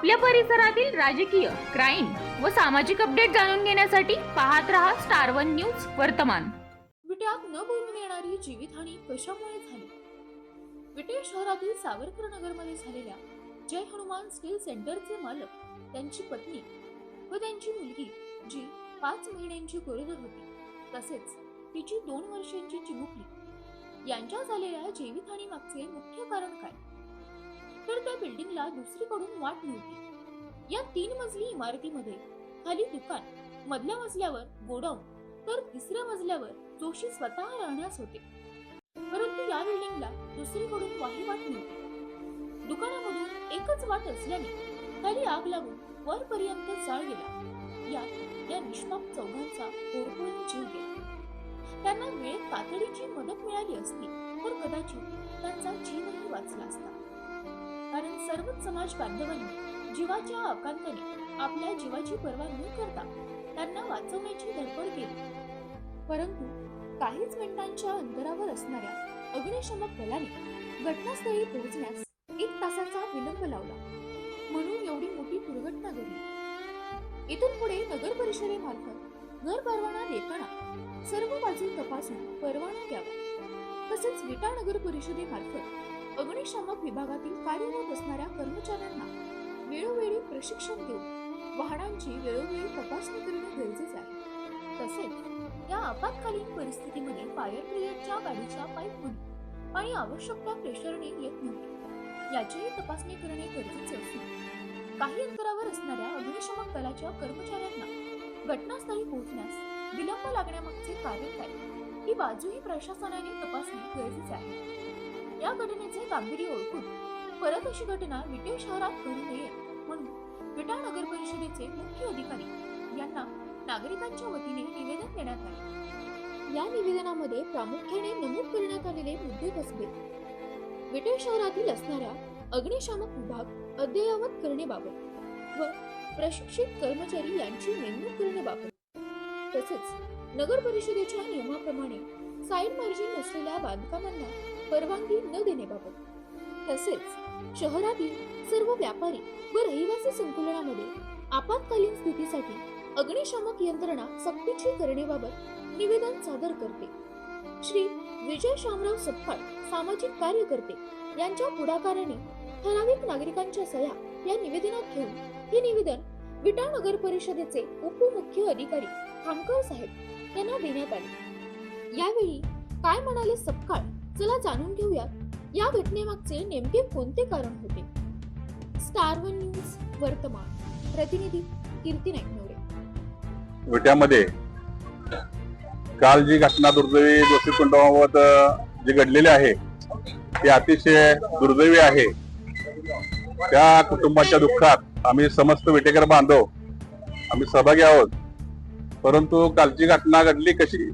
आपल्या परिसरातील राजकीय क्राईम व सामाजिक अपडेट जाणून घेण्यासाठी पाहत रहा स्टार वन न्यूज वर्तमान. विट्यात न बोलून येणारी जीवितहानी कशामुळे झाली? विटे शहरातील सावरकर नगरमध्ये झालेल्या जय हनुमान स्टील सेंटरचे मालक त्यांची पत्नी व त्यांची मुलगी जी पाच महिन्यांची गरोदर होती तसेच तिची दोन वर्षांची चिमुकली. यांच्या झालेल्या जीवितहानी मागचे मुख्य कारण काय? तर त्या बिल्डिंगला दुसरीकडून वाट नव्हती या तीन मजली इमारतीमध्ये खाली दुकान मधल्या मजल्यावर गोडाऊन तर तिसऱ्या मजल्यावर जोशी स्वतः राहण्यास होते. परंतु या बिल्डिंगला दुसरीकडून वाही वाट नव्हती दुकानामधून एकच वाट असल्याने खाली आग लागून वरपर्यंत जाळ गेला. यात या निष्पाप चौघांचा होरपळून जीव गेला. त्यांना वेळेत तातडीची मदत मिळाली असती तर कदाचित त्यांचा जीवही वाचला असता. कारण सर्वच समाज बांधवांनी जीवाच्या आकांताने आपल्या जीवाची पर्वा न करता त्यांना वाचवण्याची धडपड केली. परंतु काहीच मिनिटांच्या अंतरावर असणाऱ्या अग्निशमक दलाने घटनास्थळी पोहोचण्यास एक तासाचा विलंब लावला. म्हणून एवढी मोठी दुर्घटना घडली. इथून पुढे नगर परिषदेमार्फत घर परवाना देताना सर्व बाजू तपासून परवाना द्यावा. तसेच विटा नगर परिषदेमार्फत अग्निशामक विभागातील कार्यरत असणाऱ्या कर्मचाऱ्यांना वेळोवेळी प्रशिक्षण देऊन वाहनांची वेळोवेळी तपासणी करणे गरजेचे आहे. तसेच या आपत्कालीन परिस्थितीमध्ये फायर ब्रिगेडच्या गाडीच्या पाईपमधून पाणी आवश्यक त्या प्रेशरने येत नव्हते. याचीही तपासणी करणे गरजेचे असून काही अंतरावर असणाऱ्या अग्निशमक दलाच्या कर्मचाऱ्यांना घटनास्थळी पोहोचण्यास विलंब लागण्यामागचे कारण काय ही बाजूही प्रशासनाने तपासणे गरजेचे आहे. या घटनेचे गांभीर्य ओळखून परत अशी घटना विटे शहरात घडू नये म्हणून विटा नगर परिषदेचे मुख्य अधिकारी यांना नागरिकांच्या वतीने निवेदन देण्यात आले. या निवेदनामध्ये प्रामुख्याने नमूद करण्यात आलेले मुद्दे बसले विटे शहरातील असणाऱ्या अग्निशामक विभाग अद्ययावत करण्याबाबत व प्रशिक्षित कर्मचारी यांची नेमणूक करण्याबाबत तसेच नगर परिषदेच्या नियमाप्रमाणे साईड मार्जिन नसलेल्या बांधकामांना परवानगी न देण्याबाबत. तसेच शहरातील सर्व व्यापारी व रहिवासी संकुलनामध्ये आपत्कालीन स्थितीसाठी अग्निशामक यंत्रणा सक्तीची करण्याबाबत निवेदन सादर करते. श्री विजय शामराव सपकाळ सामाजिक कार्यकर्ते यांच्या पुढाकाराने ठराविक नागरिकांच्या सह्या या निवेदनात घेऊन हे निवेदन विटा नगर परिषदेचे उपमुख्य अधिकारी खामकर साहेब यांना देण्यात आले. यावेळी काय म्हणाले सपकाळ? चला जाणून घेऊयात. या घटनेमागचे नेमके कोणते कारण होते? स्टार वन न्यूज वर्तमान. प्रतिनिधी कीर्ती नाईकनवरे. विट्यामध्ये काल जी घटना दुर्दैवी दोषी कुटुंबाबाबत जी घडलेली आहे ती अतिशय दुर्दैवी आहे. त्या कुटुंबाच्या दुःखात आम्ही समस्त विटेकर बांधव आम्ही सहभागी आहोत. परंतु कालची घटना घडली कशी?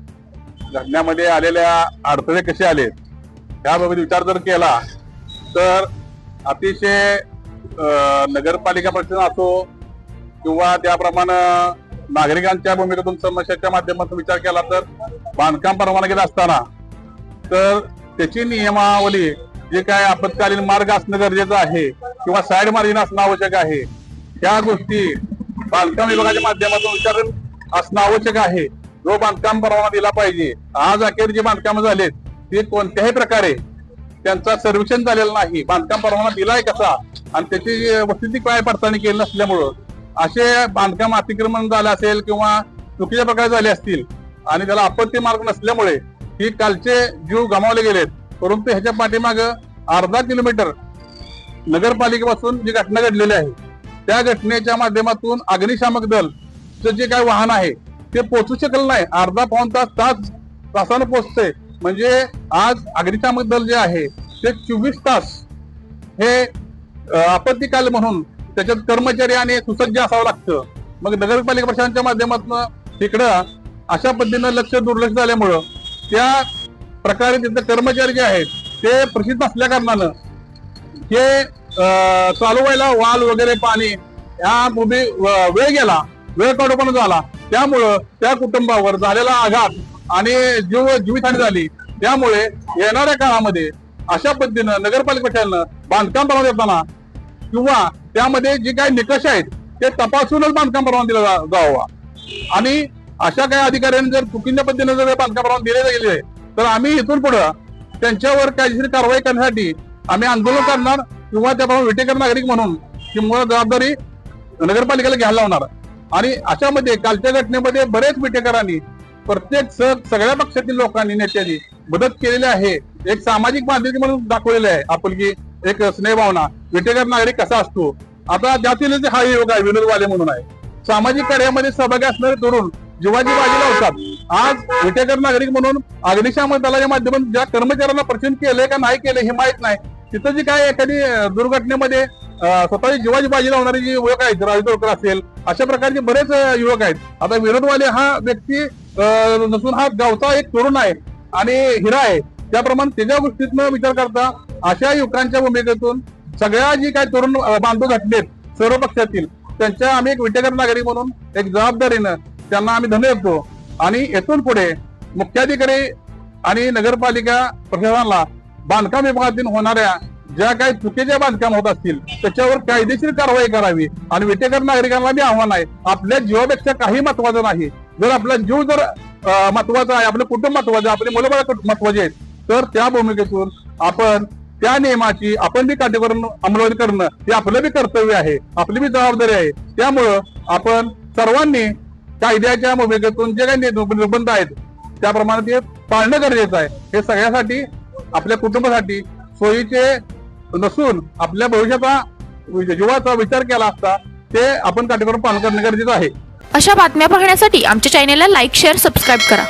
घडण्यामध्ये आलेल्या अडथळे कसे आले त्याबाबत विचार जर केला तर अतिशय नगरपालिका प्रशासन असो किंवा त्याप्रमाणे नागरिकांच्या भूमिकेतून समस्याच्या माध्यमातून विचार केला तर बांधकाम परवानगी असताना तर त्याची नियमावली जे काय आपत्कालीन मार्ग असणं गरजेचं आहे किंवा साईड मार्जिन असणं आवश्यक आहे त्या गोष्टी बांधकाम विभागाच्या माध्यमातून विचार असणं आवश्यक आहे. जो बांधकाम परवाना दिला पाहिजे आज अखेर जी बांधकाम झालेत ते कोणत्याही प्रकारे त्यांचा सर्वेक्षण झालेलं नाही. बांधकाम परवाना दिलाय कसा? आणि त्याची वस्तुस्थिती काय पडताळणी केली नसल्यामुळं. असे बांधकाम अतिक्रमण झालं असेल किंवा चुकीच्या प्रकारे झाले असतील आणि त्याला आपत्ती मार्ग नसल्यामुळे ही कालचे जीव गमावले गेलेत. परंतु ह्याच्या पाठीमाग अर्धा किलोमीटर नगरपालिकेपासून जी घटना घडलेली आहे त्या घटनेच्या माध्यमातून अग्निशामक दल जे काय वाहन आहे ते पोचू शकलं नाही. अर्धा पाऊन तास तास तासानं पोचते म्हणजे आज अग्निशामक दल जे आहे ते चोवीस तास हे आपत्तीकाल म्हणून त्याच्यात कर्मचारी आणि सुसज्ज असावं लागतं. मग नगरपालिका प्रशासनाच्या माध्यमातून इकडं अशा पद्धतीनं लक्ष दुर्लक्ष झाल्यामुळं त्या प्रकारे तिथं कर्मचारी जे आहेत ते प्रसिद्ध असल्या कारणानं हे चालू व्हायला वाल वगैरे पाणी या उभी वेळ गेला वेळ काढूपणा झाला. त्यामुळं त्या कुटुंबावर झालेला आघात आणि जीव जीवितहानी झाली. त्यामुळे येणाऱ्या काळामध्ये अशा पद्धतीनं नगरपालिका प्रशासनानं बांधकाम परवाना देताना किंवा त्यामध्ये जे काही निकष आहेत ते तपासूनच बांधकाम परवाना दिला जावा. आणि अशा काही अधिकाऱ्यांनी जर चुकीच्या पद्धतीने जर बांधकाम परवाना दिले गेले तर आम्ही इथून पुढं त्यांच्यावर कायदेशीर कारवाई करण्यासाठी आम्ही आंदोलन करणार किंवा त्याप्रमाणे विटेकर नागरिक म्हणून किंवा जबाबदारी नगरपालिकेला घ्यायला लावणार. आणि अशामध्ये कालच्या घटनेमध्ये बरेच विटेकरांनी प्रत्येक स- सगळ्या पक्षातील लोकांनी नेत्यांनी मदत केलेली आहे. एक सामाजिक बांधिलकी म्हणून दाखवलेले आहे. आपुलकी एक स्नेहभावना. विटेकर नागरिक कसा असतो? आता त्यातीलच हा योग आहे विनोद वाले म्हणून आहे. सामाजिक कार्यामध्ये सहभागी असणारे तरुण जीवाची बाजी लावतात. आज विटेकर नागरिक म्हणून अग्निशामक दलाच्या माध्यमातून ज्या कर्मचाऱ्यांना प्रचंड केलंय का नाही केलं हे माहीत नाही. तिथं जी काय एखादी दुर्घटनेमध्ये स्वतःची जीवाची बाजी लावणारे जे युवक आहेत राजू तोडकर असेल अशा प्रकारचे बरेच युवक आहेत. आता विनोदवाले हा व्यक्ती अं, नसून हा गावचा एक तरुण आहे आणि हिरा आहे. त्याप्रमाणे त्याच्या गोष्टीतनं विचार करता अशा युवकांच्या भूमिकेतून सगळ्या जी काही तरुण बांधव घटनेत सर्व पक्षातील त्यांच्या आम्ही एक विटेकर नागरिक म्हणून एक जबाबदारीनं त्यांना आम्ही धन देतो आणि येथून पुढे मुख्याधिकारी आणि नगरपालिका प्रशासनाला बांधकाम विभागातील होणाऱ्या ज्या काही चुकीच्या बांधकाम होत असतील त्याच्यावर कायदेशीर कारवाई करावी. आणि विटेकर नागरिकांना बी आव्हान आहे आपल्या जीवापेक्षा काही महत्वाचं नाही. जर आपला जीव जर महत्त्वाचा आहे आपलं कुटुंब महत्वाचं आहे आपले मुलं महत्त्वाचे आहेत तर त्या भूमिकेतून आपण त्या नियमाची आपण बी काटेकोर अंमलबजावणी करणं हे आपलं बी कर्तव्य आहे आपली बी जबाबदारी आहे. त्यामुळं आपण सर्वांनी कायद्याच्या भूमिकेतून जे काही निर्बंध आहेत त्याप्रमाणे ते पाळणं गरजेचं आहे. हे सगळ्यासाठी आपल्या कुटुंबासाठी सोयीचे नसून आपल्या भविष्याचा जीवाचा विचार केला असता ते आपण काटेकोर पालन करणे गरजेचं आहे. अशा बातम्या पाहण्यासाठी आमच्या चॅनेलला लाईक शेअर सबस्क्राईब करा.